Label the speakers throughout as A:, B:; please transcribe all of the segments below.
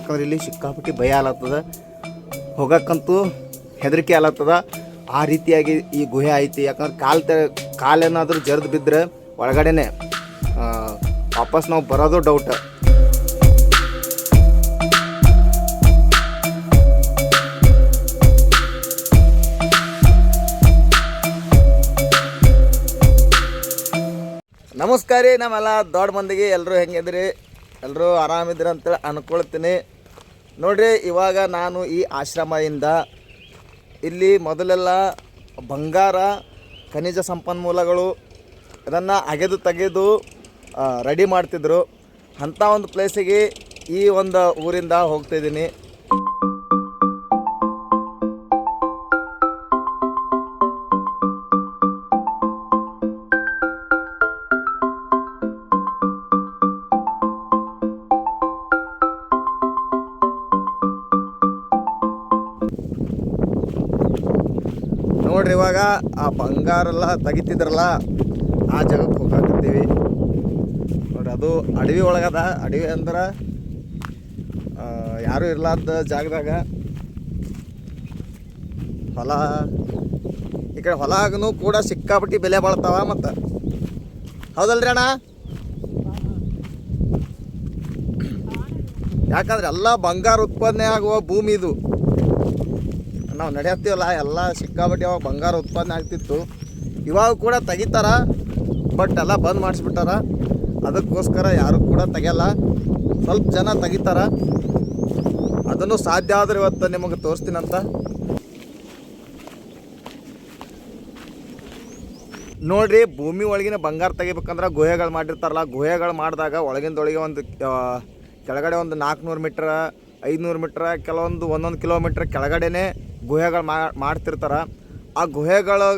A: ಯಾಕಂದ್ರೆ ಇಲ್ಲಿ ಸಿಕ್ಕಾಪಟ್ಟಿ ಭಯ ಆಲತ್ತದ ಹೋಗಕ್ಕಂತೂ ಹೆದರಿಕೆ ಆಲತ್ತದ ಆ ರೀತಿಯಾಗಿ ಈ ಗುಹೆ ಐತಿ. ಯಾಕಂದ್ರೆ ಕಾಲು ತ, ಕಾಲೇನಾದರೂ ಜರ್ದು ಬಿದ್ದರೆ ಒಳಗಡೆನೆ ವಾಪಸ್ ನಾವು ಬರೋದು ಡೌಟ್ ನಮಸ್ಕಾರ ರೀ ನಮ್ಮೆಲ್ಲ ದೊಡ್ಡ ಮಂದಿಗೆ ಎಲ್ಲರೂ ಹೆಂಗಿದ್ರಿ? ಎಲ್ಲರೂ ಆರಾಮಿದ್ರಿ ಅಂತೇಳಿ ಅನ್ಕೊಳ್ತೀನಿ. ನೋಡ್ರಿ, ಇವಾಗ ನಾನು ಈ ಆಶ್ರಮದಿಂದ ಇಲ್ಲಿ ಮೊದಲೆಲ್ಲ ಬಂಗಾರ, ಖನಿಜ ಸಂಪನ್ಮೂಲಗಳು ಅದನ್ನು ಅಗೆದು ತೆಗೆದು ರೆಡಿ ಮಾಡ್ತಿದ್ರು. ಅಂಥ ಒಂದು ಪ್ಲೇಸಿಗೆ ಈ ಒಂದು ಊರಿಂದ ಹೋಗ್ತಿದ್ದೀನಿ. ಇವಾಗ, ಆ ಬಂಗಾರೆಲ್ಲ ತೆಗಿತಿದ್ರಲ್ಲ, ಆ ಜಾಗಕ್ಕೆ ಹೋಗಾಕತ್ತೀವಿ. ನೋಡ್ರಿ, ಅದು ಅಡವಿ ಒಳಗದ. ಅಡವಿ ಅಂದ್ರೆ ಯಾರೂ ಇರ್ಲಾರ್ದ ಜಾಗದಾಗ. ಹೊಲ, ಈ ಕಡೆ ಹೊಲಾಗನು ಕೂಡ ಸಿಕ್ಕಾಪಟ್ಟಿ ಬೆಲೆ ಬಾಳ್ತಾವ ಮತ್ತು. ಹೌದಲ್ರಿ ಅಣ್ಣ? ಯಾಕಂದ್ರೆ ಎಲ್ಲ ಬಂಗಾರ ಉತ್ಪಾದನೆ ಆಗುವ ಭೂಮಿ ಇದು. ನಾವು ನಡೆಯತ್ತೀವಲ್ಲ, ಎಲ್ಲ ಸಿಕ್ಕಾಪಟ್ಟೆ ಅವಾಗ ಬಂಗಾರ ಉತ್ಪಾದನೆ ಆಗ್ತಿತ್ತು. ಇವಾಗ ಕೂಡ ತೆಗಿತಾರ ಬಟ್ ಎಲ್ಲ ಬಂದ್ ಮಾಡಿಸ್ಬಿಟ್ಟಾರ. ಅದಕ್ಕೋಸ್ಕರ ಯಾರು ಕೂಡ ತೆಗಿಯಲ್ಲ. ಸ್ವಲ್ಪ ಜನ ತೆಗಿತಾರ. ಅದನ್ನು ಸಾಧ್ಯ ಆದ್ರೆ ಇವತ್ತು ನಿಮಗೆ ತೋರಿಸ್ತೀನಂತ. ನೋಡ್ರಿ, ಭೂಮಿ ಒಳಗಿನ ಬಂಗಾರ ತೆಗಿಬೇಕಂದ್ರೆ ಗುಹೆಗಳು ಮಾಡಿರ್ತಾರಲ್ಲ, ಗುಹೆಗಳು ಮಾಡಿದಾಗ ಒಳಗಿಂದೊಳಗೆ ಒಂದು ಕೆಳಗಡೆ ಒಂದು ನಾಲ್ಕುನೂರು ಮೀಟ್ರ್ ಐದುನೂರು ಮೀಟ್ರ್, ಕೆಲವೊಂದು ಒಂದೊಂದು ಕಿಲೋಮೀಟ್ರ್ ಕೆಳಗಡೆನೇ ಗುಹೆಗಳು ಮಾಡ್ತಿರ್ತಾರೆ. ಆ ಗುಹೆಗಳು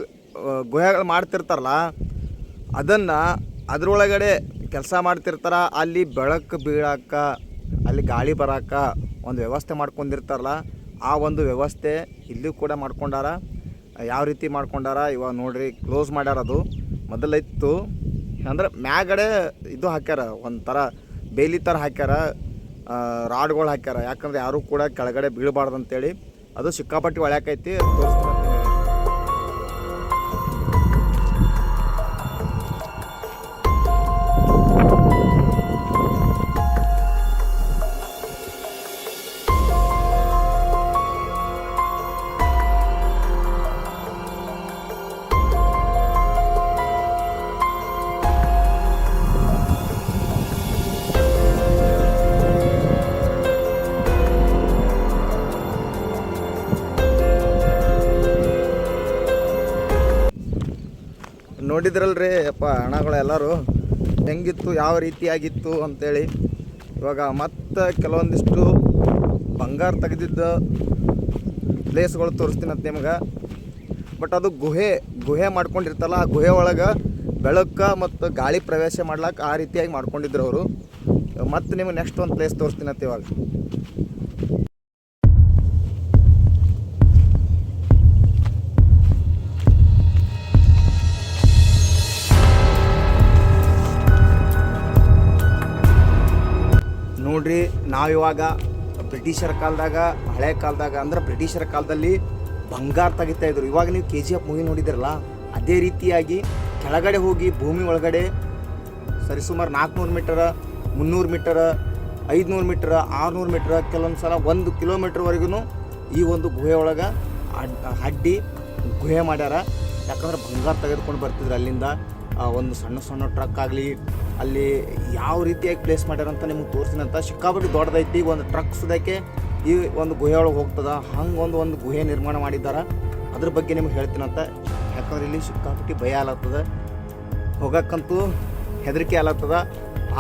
A: ಗುಹೆಗಳು ಮಾಡ್ತಿರ್ತಾರಲ್ಲ, ಅದನ್ನು ಅದರೊಳಗಡೆ ಕೆಲಸ ಮಾಡ್ತಿರ್ತಾರೆ. ಅಲ್ಲಿ ಬೆಳಕು ಬೀಳಾಕ, ಅಲ್ಲಿ ಗಾಳಿ ಬರಾಕ ಒಂದು ವ್ಯವಸ್ಥೆ ಮಾಡ್ಕೊಂಡಿರ್ತಾರಲ್ಲ, ಆ ಒಂದು ವ್ಯವಸ್ಥೆ ಇಲ್ಲೂ ಕೂಡ ಮಾಡ್ಕೊಂಡಾರ. ಯಾವ ರೀತಿ ಮಾಡ್ಕೊಂಡಾರ? ಇವಾಗ ನೋಡ್ರಿ, ಕ್ಲೋಸ್ ಮಾಡ್ಯಾರ ಅದು. ಮೊದಲಿತ್ತು, ಅಂದ್ರೆ ಮ್ಯಾಗಡೆ ಇದು ಹಾಕ್ಯಾರ, ಒಂಥರ ಬೇಲಿ ಥರ ಹಾಕ್ಯಾರ. ರಾಡ್ಗಳು ಹಾಕ್ಯಾರ. ಯಾಕಂದ್ರೆ ಯಾರೂ ಕೂಡ ಕೆಳಗಡೆ ಬೀಳಬಾರ್ದು ಅಂತೇಳಿ ಅದು ಸಿಕ್ಕಾಪಟ್ಟಿ ಒಳ್ಯಾಕೈತಿ ತೋರಿಸ್ತೀನಿ ನೋಡಿದ್ರಲ್ರಿ ಅಪ್ಪ ಹಣಗಳು ಎಲ್ಲರೂ ಹೆಂಗಿತ್ತು, ಯಾವ ರೀತಿಯಾಗಿತ್ತು ಅಂತೇಳಿ. ಇವಾಗ ಮತ್ತೆ ಕೆಲವೊಂದಿಷ್ಟು ಬಂಗಾರ ತೆಗೆದಿದ್ದ ಪ್ಲೇಸ್ಗಳು ತೋರಿಸ್ತೀನಿ ಅಂತ ನಿಮ್ಗೆ. ಬಟ್ ಅದು ಗುಹೆ ಗುಹೆ ಮಾಡ್ಕೊಂಡಿರ್ತಲ್ಲ, ಆ ಗುಹೆ ಒಳಗೆ ಬೆಳಕು ಮತ್ತು ಗಾಳಿ ಪ್ರವೇಶ ಮಾಡ್ಲಾಕ ಆ ರೀತಿಯಾಗಿ ಮಾಡ್ಕೊಂಡಿದ್ರು ಅವರು. ಮತ್ತು ನಿಮ್ಗೆ ನೆಕ್ಸ್ಟ್ ಒಂದು ಪ್ಲೇಸ್ ತೋರಿಸ್ತೀನಿ ಅಂತ ಇವಾಗ. ನೋಡ್ರಿ, ನಾವಿವಾಗ ಬ್ರಿಟಿಷರ ಕಾಲದಾಗ, ಹಳೆ ಕಾಲದಾಗ, ಅಂದ್ರೆ ಬ್ರಿಟಿಷರ ಕಾಲದಲ್ಲಿ ಬಂಗಾರ ತೆಗಿತಾ ಇದ್ರು. ಇವಾಗ ನೀವು ಕೆ ಜಿ ಎಫ್ ಮೂವಿ ನೋಡಿದಿರಲ್ಲ, ಅದೇ ರೀತಿಯಾಗಿ ಕೆಳಗಡೆ ಹೋಗಿ ಭೂಮಿ ಒಳಗಡೆ ಸರಿಸುಮಾರು ನಾಲ್ಕುನೂರು ಮೀಟರ್, ಮುನ್ನೂರು ಮೀಟರ್, ಐದುನೂರು ಮೀಟ್ರ್, ಆರುನೂರು ಮೀಟ್ರ್, ಕೆಲವೊಂದು ಸಲ ಒಂದು ಕಿಲೋಮೀಟ್ರ್ವರೆಗೂ ಈ ಒಂದು ಗುಹೆ ಒಳಗೆ ಅಡ್ಡಿ ಗುಹೆ ಮಾಡ್ಯಾರ. ಯಾಕಂದ್ರೆ ಬಂಗಾರ ತೆಗೆದುಕೊಂಡು ಬರ್ತಿದ್ರು ಅಲ್ಲಿಂದ. ಒಂದು ಸಣ್ಣ ಸಣ್ಣ ಟ್ರಕ್ ಆಗಲಿ ಅಲ್ಲಿ ಯಾವ ರೀತಿಯಾಗಿ ಪ್ಲೇಸ್ ಮಾಡ್ಯಾರಂತ ನಿಮ್ಗೆ ತೋರಿಸ್ತೀನಿ ಅಂತ ಸಿಕ್ಕಾಪಟ್ಟಿ ದೊಡ್ಡದೈತಿ ಒಂದು ಟ್ರಕ್ ಸುದಕ್ಕೆ ಈ ಒಂದು ಗುಹೆ ಒಳಗೆ ಹೋಗ್ತದ. ಹಂಗೆ ಒಂದು ಗುಹೆ ನಿರ್ಮಾಣ ಮಾಡಿದ್ದಾರೆ. ಅದ್ರ ಬಗ್ಗೆ ನಿಮ್ಗೆ ಹೇಳ್ತೀನಂತ. ಯಾಕಂದ್ರೆ ಇಲ್ಲಿ ಸಿಕ್ಕಾಪಟ್ಟಿ ಭಯ ಆಲತ್ತದ ಹೋಗಕ್ಕಂತೂ ಹೆದರಿಕೆ ಆಲತ್ತದ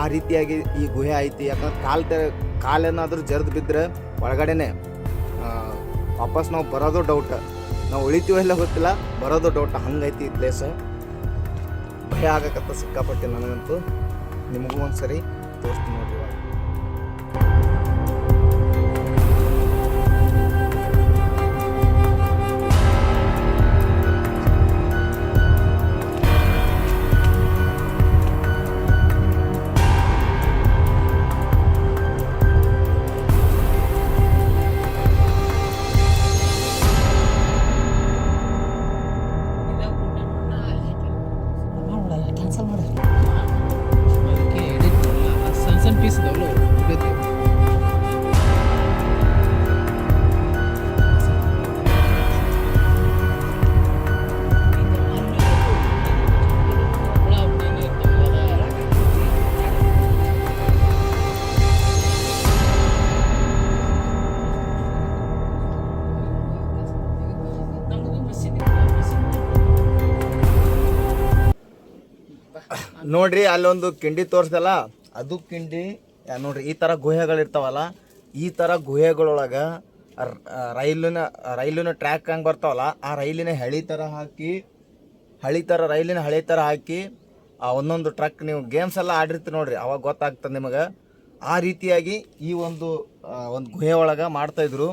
A: ಆ ರೀತಿಯಾಗಿ ಈ ಗುಹೆ ಐತಿ. ಯಾಕಂದ್ರೆ ಕಾಲು ಕಾಲೇನಾದರೂ ಜರ್ದು ಬಿದ್ದರೆ ಒಳಗಡೆನೆ ವಾಪಸ್ ನಾವು ಬರೋದು ಡೌಟ್ ನಾವು ಉಳಿತೀವೋ ಇಲ್ಲ ಗೊತ್ತಿಲ್ಲ. ಬರೋದು ಡೌಟ್ ಹಂಗೈತಿ ಈ ಪ್ಲೇಸ್ ಭಯ ಆಗಕ್ಕಂತ ಸಿಕ್ಕಾಪಟ್ಟೆ ನನಗಂತೂ. ನಿಮಗೂ ಒಂದು ಸರಿ ತೋರಿಸ್ತೀನಿ ನೋಡ್ರಿ. ನೋಡ್ರಿ, ಅಲ್ಲೊಂದು ಕಿಂಡಿ ತೋರಿಸ್ದಲ್ಲ, ಅದು ಕಿಂಡಿ ನೋಡ್ರಿ, ಈ ಥರ ಗುಹೆಗಳಿರ್ತಾವಲ್ಲ, ಈ ಥರ ಗುಹೆಗಳೊಳಗೆ ರೈಲಿನ ರೈಲಿನ ಟ್ರ್ಯಾಕ್ ಹಂಗೆ ಬರ್ತಾವಲ್ಲ, ಆ ರೈಲಿನ ಹಳಿ ಥರ ಹಾಕಿ, ಹಳಿ ಥರ ರೈಲಿನ ಹಳಿ ಥರ ಹಾಕಿ, ಆ ಒಂದೊಂದು ಟ್ರಕ್ ನೀವು ಗೇಮ್ಸ್ ಎಲ್ಲ ಆಡಿರ್ತೀರಿ ನೋಡ್ರಿ, ಅವಾಗ ಗೊತ್ತಾಗ್ತದೆ ನಿಮಗೆ. ಆ ರೀತಿಯಾಗಿ ಈ ಒಂದು ಒಂದು ಗುಹೆ ಒಳಗೆ ಮಾಡ್ತಾಯಿದ್ರು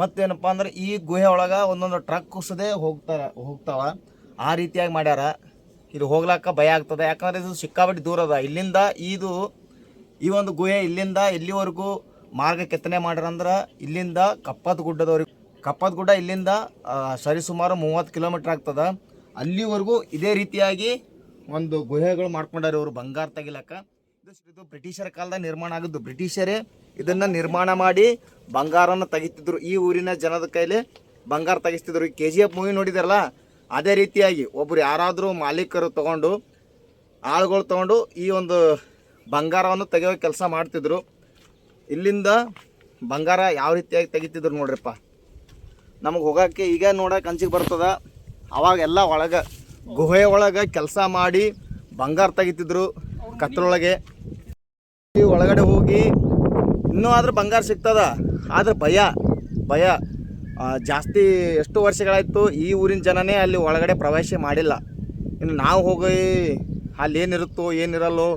A: ಮತ್ತೇನಪ್ಪ ಅಂದ್ರೆ ಈ ಗುಹೆ ಒಳಗೆ ಒಂದೊಂದು ಟ್ರಕ್ ಕುಸದೆ ಹೋಗ್ತಾರ, ಹೋಗ್ತಾವ. ಆ ರೀತಿಯಾಗಿ ಮಾಡ್ಯಾರ. ಇದು ಹೋಗ್ಲಾಕ ಭಯ ಆಗ್ತದೆ. ಯಾಕಂದ್ರೆ ಇದು ಸಿಕ್ಕಾಬಟ್ಟಿ ದೂರ ಅದ. ಇಲ್ಲಿಂದ ಇದು ಈ ಒಂದು ಗುಹೆ ಇಲ್ಲಿಂದ ಎಲ್ಲಿವರೆಗೂ ಮಾರ್ಗ ಕೆತ್ತನೆ ಮಾಡ್ರಂದ್ರೆ ಇಲ್ಲಿಂದ ಕಪ್ಪದ ಗುಡ್ಡದವ್ರಿಗೆ ಕಪ್ಪದ ಗುಡ್ಡ ಇಲ್ಲಿಂದ ಸರಿಸುಮಾರು ಮೂವತ್ತು ಕಿಲೋಮೀಟ್ರ್ ಆಗ್ತದೆ. ಅಲ್ಲಿವರೆಗೂ ಇದೇ ರೀತಿಯಾಗಿ ಒಂದು ಗುಹೆಗಳು ಮಾಡ್ಕೊಂಡಾರೆ ಇವರು ಬಂಗಾರ ತೆಗಿಲಕ್ಕ. ಇದು ಬ್ರಿಟಿಷರ ಕಾಲದಾಗ ನಿರ್ಮಾಣ ಆಗಿದ್ದು. ಬ್ರಿಟಿಷರೇ ಇದನ್ನ ನಿರ್ಮಾಣ ಮಾಡಿ ಬಂಗಾರನ ತೆಗಿತಿದ್ರು. ಈ ಊರಿನ ಜನದ ಕೈಲಿ ಬಂಗಾರ ತೆಗಿಸ್ತಿದ್ರು. ಈ ಕೆ ಜಿ ಎಫ್ ಮೂವಿ ನೋಡಿದಾರಲ್ಲ ಅದೇ ರೀತಿಯಾಗಿ ಒಬ್ಬರು ಯಾರಾದರೂ ಮಾಲೀಕರು ತಗೊಂಡು, ಆಳುಗಳು ತಗೊಂಡು ಈ ಒಂದು ಬಂಗಾರವನ್ನು ತೆಗೆಯೋ ಕೆಲಸ ಮಾಡ್ತಿದ್ರು. ಇಲ್ಲಿಂದ ಬಂಗಾರ ಯಾವ ರೀತಿಯಾಗಿ ತೆಗಿತಿದ್ರು ನೋಡ್ರಿಪ್ಪ. ನಮಗೆ ಹೋಗೋಕ್ಕೆ ಈಗ ನೋಡೋಕೆ ಅಂಚಿಗೆ ಬರ್ತದೆ. ಅವಾಗೆಲ್ಲ ಒಳಗೆ, ಗುಹೆ ಒಳಗೆ ಕೆಲಸ ಮಾಡಿ ಬಂಗಾರ ತೆಗಿತಿದ್ರು ಕತ್ತಲೊಳಗೆ. ಒಳಗಡೆ ಹೋಗಿ ಇನ್ನೂ ಆದರೂ ಬಂಗಾರ ಸಿಗ್ತದ? ಆದ್ರೆ ಭಯ ಭಯ. ಜಾಸ್ತಿ ಎಷ್ಟು ವರ್ಷಗಳಾಯಿತು ಈ ಊರಿನ ಜನನೇ ಅಲ್ಲಿ ಒಳಗಡೆ ಪ್ರವೇಶ ಮಾಡಿಲ್ಲ. ಇನ್ನು ನಾವು ಹೋಗಿ ಅಲ್ಲಿ ಏನಿರುತ್ತೋ ಏನಿರಲ್ಲೋ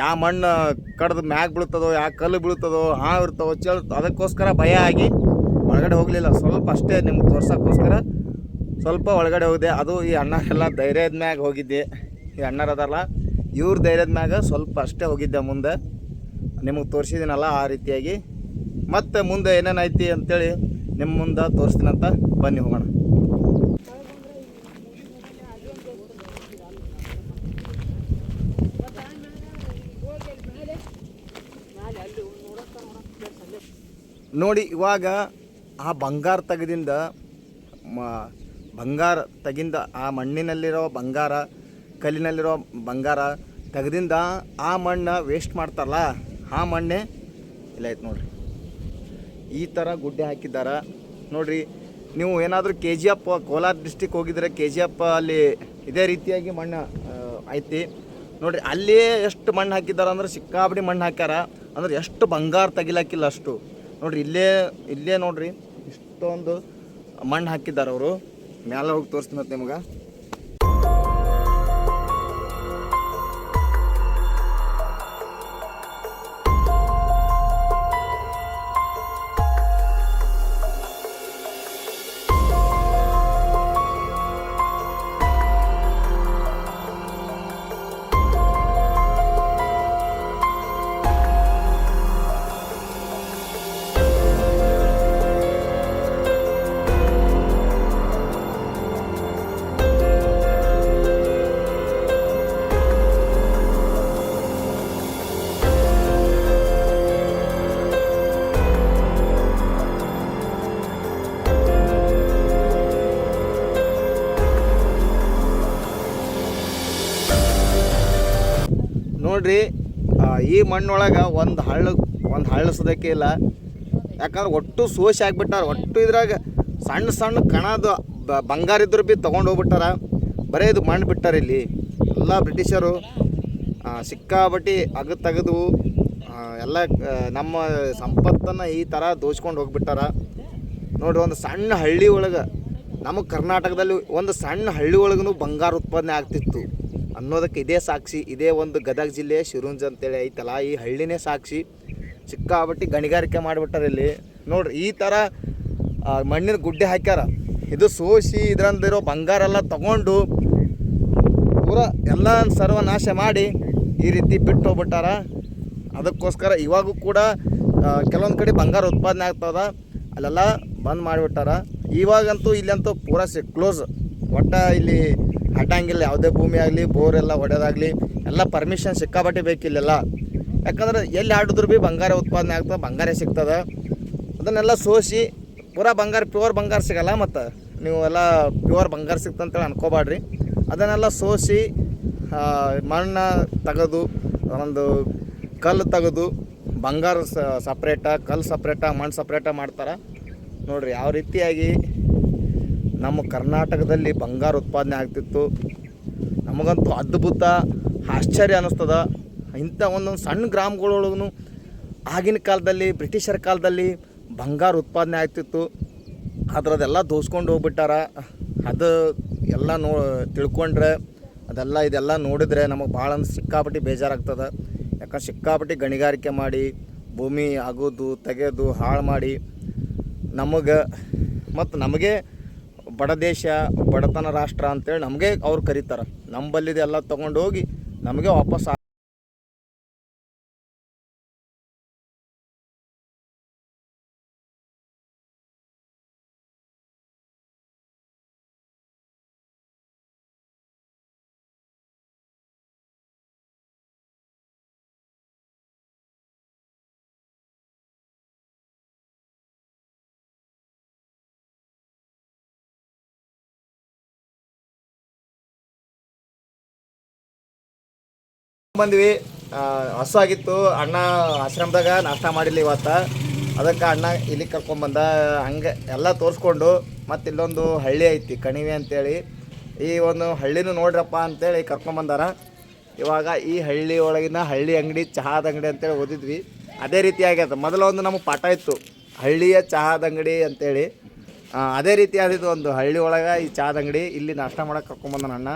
A: ಯಾವ ಮಣ್ಣು ಕಡ್ದು ಮ್ಯಾಗ ಬೀಳ್ತದೋ ಯಾವ ಕಲ್ಲು ಬೀಳ್ತದೋ ಆ ಇರ್ತವೋ ಚೇಳು ಅದಕ್ಕೋಸ್ಕರ ಭಯ ಆಗಿ ಒಳಗಡೆ ಹೋಗಲಿಲ್ಲ. ಸ್ವಲ್ಪ ಅಷ್ಟೇ ನಿಮ್ಗೆ ತೋರ್ಸೋಕ್ಕೋಸ್ಕರ ಸ್ವಲ್ಪ ಒಳಗಡೆ ಹೋಗಿದೆ ಅದು ಈ ಅಣ್ಣರೆಲ್ಲ ಧೈರ್ಯದ ಮ್ಯಾಗ ಹೋಗಿದ್ದೆ. ಈ ಅಣ್ಣರದಲ್ಲ ಇವ್ರ ಧೈರ್ಯದ ಮ್ಯಾಗ ಸ್ವಲ್ಪ ಅಷ್ಟೇ ಹೋಗಿದ್ದೆ ಮುಂದೆ. ನಿಮಗೆ ತೋರಿಸಿದ್ದೀನಲ್ಲ ಆ ರೀತಿಯಾಗಿ. ಮತ್ತು ಮುಂದೆ ಏನೇನೈತಿ ಅಂತೇಳಿ ನಿಮ್ಮ ಮುಂದೆ ತೋರಿಸ್ತೀನಂತ ಬನ್ನಿ ಹೋಗೋಣ. ನೋಡಿ, ಇವಾಗ ಆ ಬಂಗಾರ ತೆಗೆದಿಂದ ಬಂಗಾರ ತೆಗಿಂದ ಆ ಮಣ್ಣಿನಲ್ಲಿರೋ ಬಂಗಾರ, ಕಲ್ಲಿನಲ್ಲಿರೋ ಬಂಗಾರ ತೆಗೆದಿಂದ ಆ ಮಣ್ಣು ವೇಸ್ಟ್ ಮಾಡ್ತಾರಲ್ಲ, ಆ ಮಣ್ಣೆ ಇಲ್ಲ, ಆಯ್ತು ನೋಡ್ರಿ. ಈ ಥರ ಗುಡ್ಡೆ ಹಾಕಿದ್ದಾರೆ. ನೋಡ್ರಿ, ನೀವು ಏನಾದರೂ K G F Kolar district ಹೋಗಿದ್ರೆ ಕೆ ಜಿ ಎಫ್ ಅಲ್ಲಿ ಇದೇ ರೀತಿಯಾಗಿ ಮಣ್ಣು ಐತಿ. ನೋಡ್ರಿ, ಅಲ್ಲಿ ಎಷ್ಟು ಮಣ್ಣು ಹಾಕಿದ್ದಾರೆ ಅಂದ್ರೆ ಸಿಕ್ಕಾಪಡಿ ಮಣ್ಣು ಹಾಕ್ಯಾರ. ಅಂದ್ರೆ ಎಷ್ಟು ಬಂಗಾರ ತೆಗಿಲಾಕಿಲ್ಲ ಅಷ್ಟು. ನೋಡ್ರಿ, ಇಲ್ಲೇ ಇಲ್ಲೇ ನೋಡ್ರಿ, ಇಷ್ಟೊಂದು ಮಣ್ಣು ಹಾಕಿದ್ದಾರೆ ಅವರು. ಮ್ಯಾಲೆ ಹೋಗಿ ತೋರಿಸ್ತೀನಿ ಮತ್ತೆ ನಿಮ್ಗೆ. ನೋಡ್ರಿ ಈ ಮಣ್ಣೊಳಗೆ ಒಂದು ಹಳ್ಳ ಒಂದು ಹಳ್ಳ ಸದಕ್ಕೆ ಇಲ್ಲ. ಯಾಕಂದ್ರೆ ಒಟ್ಟು ಸೋಸಿ ಆಗ್ಬಿಟ್ಟಾರ ಒಟ್ಟು ಇದ್ರಾಗ ಸಣ್ಣ ಸಣ್ಣ ಕಣದ ಬಂಗಾರ ಇದ್ರು ಬಿ ತೊಗೊಂಡು ಹೋಗ್ಬಿಟ್ಟಾರ. ಬರೇ ಇದು ಮಣ್ಣು ಬಿಟ್ಟಾರ ಇಲ್ಲಿ. ಎಲ್ಲ ಬ್ರಿಟಿಷರು ಸಿಕ್ಕಾಬಟ್ಟಿ ಅಗದು ತೆಗೆದು ಎಲ್ಲ ನಮ್ಮ ಸಂಪತ್ತನ್ನು ಈ ಥರ ದೋಚ್ಕೊಂಡು ಹೋಗ್ಬಿಟ್ಟಾರ. ನೋಡ್ರಿ, ಒಂದು ಸಣ್ಣ ಹಳ್ಳಿ ಒಳಗೆ ನಮ್ಮ ಕರ್ನಾಟಕದಲ್ಲಿ ಒಂದು ಸಣ್ಣ ಹಳ್ಳಿ ಒಳಗೂ ಬಂಗಾರ ಉತ್ಪಾದನೆ ಆಗ್ತಿತ್ತು. ಅನ್ನೋದಕ್ಕೆ ಇದೇ ಸಾಕ್ಷಿ, ಇದೇ ಒಂದು ಗದಗ ಜಿಲ್ಲೆ ಶಿರುಂಜ್ ಅಂತೇಳಿ ಐತಲ್ಲ, ಈ ಹಳ್ಳಿನೇ ಸಾಕ್ಷಿ. ಸಿಕ್ಕಾಬಟ್ಟಿ ಗಣಿಗಾರಿಕೆ ಮಾಡಿಬಿಟ್ಟಾರೆ ಇಲ್ಲಿ. ನೋಡ್ರಿ, ಈ ಥರ ಮಣ್ಣಿನ ಗುಡ್ಡೆ ಹಾಕ್ಯಾರ. ಇದು ಸೋಸಿ ಇದರಂದಿರೋ ಬಂಗಾರ ಎಲ್ಲ ತಗೊಂಡು ಪೂರ ಎಲ್ಲ ಸರ್ವನಾಶ ಮಾಡಿ ಈ ರೀತಿ ಬಿಟ್ಟು ಹೋಗ್ಬಿಟ್ಟಾರ. ಅದಕ್ಕೋಸ್ಕರ ಇವಾಗೂ ಕೂಡ ಕೆಲವೊಂದು ಕಡೆ ಬಂಗಾರ ಉತ್ಪಾದನೆ ಆಗ್ತದ. ಅಲ್ಲೆಲ್ಲ ಬಂದ್ ಮಾಡಿಬಿಟ್ಟಾರ. ಇವಾಗಂತೂ ಇಲ್ಲಂತೂ ಪೂರ ಸಿ, ಕ್ಲೋಸ್. ಒಟ್ಟ ಇಲ್ಲಿ ಹಟ್ಟಂಗಿಲ್ಲ ಯಾವುದೇ ಭೂಮಿ ಆಗಲಿ, ಬೋರ್ ಎಲ್ಲ ಹೊಡೆಯೋದಾಗಲಿ ಎಲ್ಲ ಪರ್ಮಿಷನ್ ಸಿಕ್ಕಾಬಟ್ಟೆ ಬೇಕಿಲ್ಲೆಲ್ಲ ಯಾಕಂದ್ರೆ ಎಲ್ಲಿ ಆಡಿದ್ರು ಭೀ ಬಂಗಾರ ಉತ್ಪಾದನೆ ಆಗ್ತದೆ, ಬಂಗಾರ ಸಿಗ್ತದೆ. ಅದನ್ನೆಲ್ಲ ಸೋಸಿ, ಪೂರಾ ಬಂಗಾರ ಪ್ಯೂರ್ ಬಂಗಾರ ಸಿಗಲ್ಲ ಮತ್ತು. ನೀವು ಎಲ್ಲ ಪ್ಯೂರ್ ಬಂಗಾರ ಸಿಗ್ತಂತೇಳಿ ಅನ್ಕೋಬಾಡ್ರಿ ಅದನ್ನೆಲ್ಲ ಸೋಸಿ ಮಣ್ಣು ತೆಗೆದು, ಒಂದು ಕಲ್ಲು ತೆಗೆದು, ಬಂಗಾರ ಸಪ್ರೇಟ ಕಲ್ಲು ಸಪ್ರೇಟ ಮಣ್ಣು ಸಪ್ರೇಟ ಮಾಡ್ತಾರೆ. ನೋಡ್ರಿ, ಯಾವ ರೀತಿಯಾಗಿ ನಮ್ಮ ಕರ್ನಾಟಕದಲ್ಲಿ ಬಂಗಾರ ಉತ್ಪಾದನೆ ಆಗ್ತಿತ್ತು. ನಮಗಂತೂ ಅದ್ಭುತ ಆಶ್ಚರ್ಯ ಅನ್ನಿಸ್ತದ. ಇಂಥ ಒಂದೊಂದು ಸಣ್ಣ ಗ್ರಾಮಗಳೊಳಗೂ ಆಗಿನ ಕಾಲದಲ್ಲಿ, ಬ್ರಿಟಿಷರ ಕಾಲದಲ್ಲಿ ಬಂಗಾರ ಉತ್ಪಾದನೆ ಆಗ್ತಿತ್ತು. ಅದರದೆಲ್ಲ ದೋಸ್ಕೊಂಡು ಹೋಗ್ಬಿಟ್ಟಾರ. ಅದು ಎಲ್ಲ ನೋ, ತಿಳ್ಕೊಂಡ್ರೆ, ಅದೆಲ್ಲ ಇದೆಲ್ಲ ನೋಡಿದ್ರೆ ನಮಗೆ ಭಾಳ ಅಂದ್ರೆ ಸಿಕ್ಕಾಪಟ್ಟಿ ಬೇಜಾರಾಗ್ತದೆ. ಯಾಕಂದ್ರೆ ಸಿಕ್ಕಾಪಟ್ಟಿ ಗಣಿಗಾರಿಕೆ ಮಾಡಿ, ಭೂಮಿ ಆಗೋದು ತೆಗೆದು, ಹಾಳು ಮಾಡಿ, ನಮಗೆ, ಮತ್ತು ನಮಗೆ ಬಡ ದೇಶ ಬಡತನ ರಾಷ್ಟ್ರ ಅಂತೇಳಿ ನಮಗೆ ಅವ್ರು ಕರೀತಾರೆ. ನಂಬಲ್ಲಿದೆಲ್ಲ ತೊಗೊಂಡು ಹೋಗಿ ನಮಗೆ ವಾಪಸ್ ಬಂದ್ವಿ. ಹಸಾಗಿತ್ತು ಅಣ್ಣ ಆಶ್ರಮದಾಗ ನಾಷ್ಟ ಮಾಡಿಲ್ಲ ಇವತ್ತು. ಅದಕ್ಕೆ ಅಣ್ಣ ಇಲ್ಲಿ ಕರ್ಕೊಂಬಂದ ಹಂಗೆ ಎಲ್ಲ ತೋರಿಸ್ಕೊಂಡು ಮತ್ತು ಇಲ್ಲೊಂದು ಹಳ್ಳಿ ಐತಿ, ಕಣಿವೆ ಅಂತೇಳಿ. ಈ ಒಂದು ಹಳ್ಳಿನೂ ನೋಡ್ರಪ್ಪ ಅಂತೇಳಿ ಕರ್ಕೊಂಬಂದಾರ ಇವಾಗ ಈ ಹಳ್ಳಿ ಒಳಗಿನ ಹಳ್ಳಿ ಅಂಗಡಿ, ಚಹಾದ ಅಂಗಡಿ ಅಂತೇಳಿ ಓದಿದ್ವಿ. ಅದೇ ರೀತಿ ಆಗ್ಯದ. ಮೊದಲು ಒಂದು ನಮಗೆ ಪಾಠ ಇತ್ತು. ಹಳ್ಳಿಯ ಚಹಾದ ಅಂಗಡಿ ಅಂತೇಳಿ. ಅದೇ ರೀತಿ ಆದಿದ್ದು ಒಂದು ಹಳ್ಳಿ ಒಳಗೆ ಈ ಚಹಾದ ಅಂಗಡಿ. ಇಲ್ಲಿ ನಾಷ್ಟ ಮಾಡೋಕೆ ಕರ್ಕೊಂಬಂದನ ಅಣ್ಣ.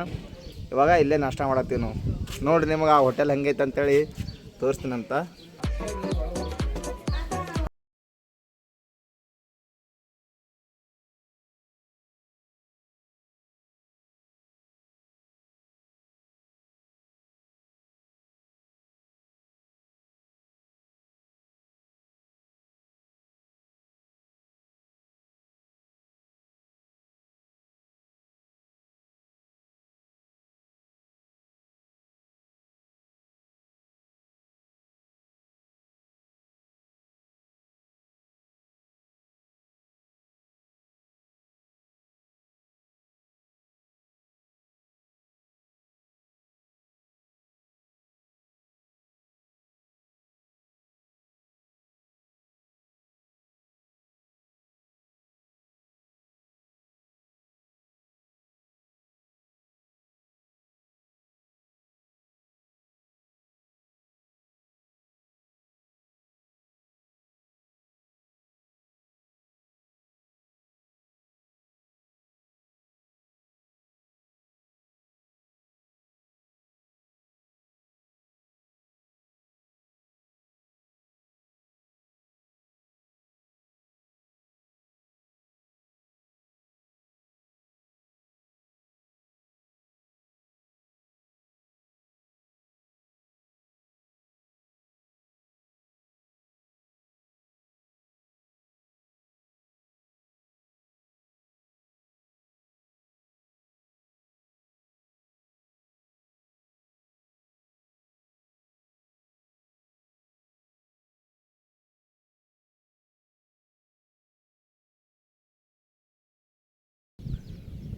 A: ಇವಾಗ ಇಲ್ಲೇ ನಾಷ್ಟ ಮಾಡತ್ತೀವಿ ನಾವು. ನೋಡ್ರಿ ನಿಮಗೆ ಆ ಹೋಟೆಲ್ ಹೆಂಗೈತೆ ಅಂತೇಳಿ ತೋರಿಸ್ತೀನಂತ.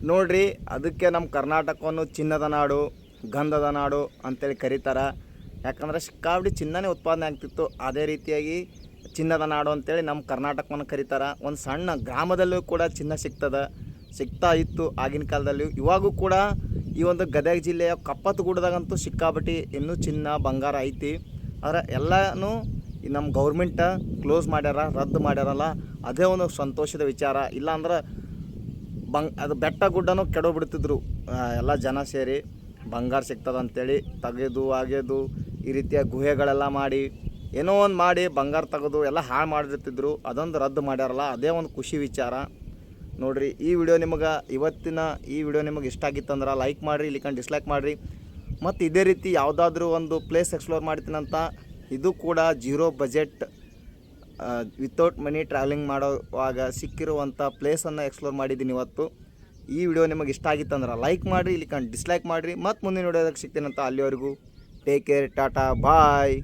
A: ನೋಡ್ರಿ, ಅದಕ್ಕೆ ನಮ್ಮ ಕರ್ನಾಟಕವನ್ನು ಚಿನ್ನದ ನಾಡು, ಗಂಧದ ನಾಡು ಅಂತೇಳಿ ಕರೀತಾರೆ. ಯಾಕಂದ್ರೆ ಸಿಕ್ಕಾಬಿಡಿ ಚಿನ್ನನೇ ಉತ್ಪಾದನೆ ಆಗ್ತಿತ್ತು. ಅದೇ ರೀತಿಯಾಗಿ ಚಿನ್ನದ ನಾಡು ಅಂತೇಳಿ ನಮ್ಮ ಕರ್ನಾಟಕವನ್ನು ಕರೀತಾರೆ. ಒಂದು ಸಣ್ಣ ಗ್ರಾಮದಲ್ಲೂ ಕೂಡ ಚಿನ್ನ ಸಿಗ್ತದೆ, ಸಿಗ್ತಾ ಇತ್ತು ಆಗಿನ ಕಾಲದಲ್ಲಿ ಇವಾಗೂ ಕೂಡ ಈ ಒಂದು ಗದಗ ಜಿಲ್ಲೆಯ ಕಪ್ಪತ್ತಗೂಡದಾಗಂತೂ ಸಿಕ್ಕಾಪಟ್ಟಿ ಇನ್ನೂ ಚಿನ್ನ, ಬಂಗಾರ ಐತಿ. ಆದರೆ ಎಲ್ಲನೂ ನಮ್ಮ ಗೌರ್ಮೆಂಟ ಕ್ಲೋಸ್ ಮಾಡ್ಯಾರ, ರದ್ದು ಮಾಡ್ಯಾರಲ್ಲ, ಅದೇ ಒಂದು ಸಂತೋಷದ ವಿಚಾರ. ಇಲ್ಲಾಂದ್ರೆ ಬಂಗ್ ಅದು ಬೆಟ್ಟ ಗುಡ್ಡನೂ ಕೆಡೋಗ್ಬಿಡ್ತಿದ್ರು. ಎಲ್ಲ ಜನ ಸೇರಿ ಬಂಗಾರ ಸಿಗ್ತದ ಅಂತೇಳಿ ತೆಗೆದು ಆಗೆದು ಈ ರೀತಿಯ ಗುಹೆಗಳೆಲ್ಲ ಮಾಡಿ, ಏನೋ ಒಂದು ಮಾಡಿ ಬಂಗಾರ ತೆಗೆದು ಎಲ್ಲ ಹಾಳು ಮಾಡಿರ್ತಿದ್ರು. ಅದೊಂದು ರದ್ದು ಮಾಡ್ಯಾರಲ್ಲ, ಅದೇ ಒಂದು ಖುಷಿ ವಿಚಾರ. ನೋಡಿರಿ, ಈ ವಿಡಿಯೋ ನಿಮಗೆ ಇವತ್ತಿನ ಈ ವಿಡಿಯೋ ನಿಮಗೆ ಇಷ್ಟ ಆಗಿತ್ತಂದ್ರೆ ಲೈಕ್ ಮಾಡಿರಿ ಇಲ್ಲಿಕಂಡು ಡಿಸ್ಲೈಕ್ ಮಾಡಿರಿ. ಮತ್ತು ಇದೇ ರೀತಿ ಯಾವುದಾದ್ರೂ ಒಂದು ಪ್ಲೇಸ್ ಎಕ್ಸ್ಪ್ಲೋರ್ ಮಾಡ್ತೀನಂತ, ಇದು ಕೂಡ zero budget without money travelling ಮಾಡೋವಾಗ ಸಿಕ್ಕಿರುವಂಥ ಪ್ಲೇಸನ್ನು ಎಕ್ಸ್ಪ್ಲೋರ್ ಮಾಡಿದ್ದೀನಿ ಇವತ್ತು. ಈ ವಿಡಿಯೋ ನಿಮಗೆ ಇಷ್ಟ ಆಗಿತ್ತಂದ್ರೆ ಲೈಕ್ ಮಾಡಿರಿ, ಇಲ್ಲಿ ಕಂಡು ಡಿಸ್ಲೈಕ್ ಮಾಡಿರಿ. ಮತ್ತು ಮುಂದಿನ ವಿಡಿಯೋದಾಗ ಸಿಗ್ತೀನಂತ ಅಲ್ಲಿವರೆಗೂ. ಟೇಕ್ ಕೇರ್ ಟಾಟಾ ಬಾಯ್